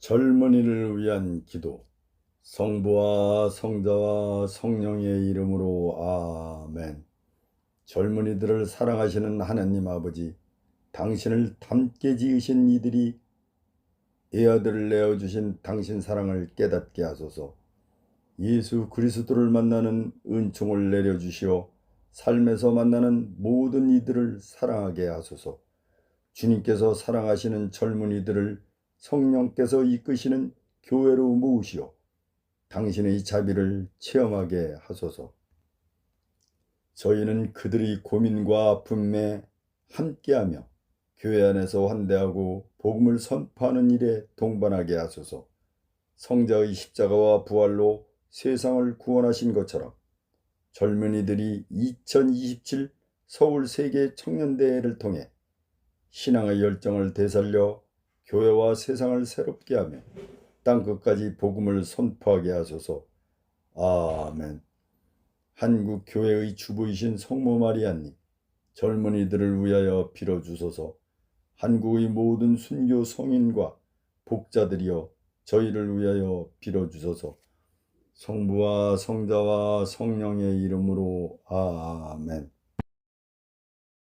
젊은이를 위한 기도 성부와 성자와 성령의 이름으로 아멘. 젊은이들을 사랑하시는 하나님 아버지, 당신을 닮게 지으신 이들이 애아들을 내어 주신 당신 사랑을 깨닫게 하소서. 예수 그리스도를 만나는 은총을 내려 주시어 삶에서 만나는 모든 이들을 사랑하게 하소서. 주님께서 사랑하시는 젊은이들을 성령께서 이끄시는 교회로 모으시어 당신의 자비를 체험하게 하소서. 저희는 그들의 고민과 분매 함께하며 교회 안에서 환대하고 복음을 선포하는 일에 동반하게 하소서. 성자의 십자가와 부활로 세상을 구원하신 것처럼 젊은이들이 2027 서울 세계 청년대회를 통해 신앙의 열정을 되살려 교회와 세상을 새롭게 하며 땅 끝까지 복음을 선포하게 하소서. 아멘. 한국 교회의 주부이신 성모 마리아님, 젊은이들을 위하여 빌어 주소서. 한국의 모든 순교 성인과 복자들이여 저희를 위하여 빌어 주소서. 성부와 성자와 성령의 이름으로 아멘.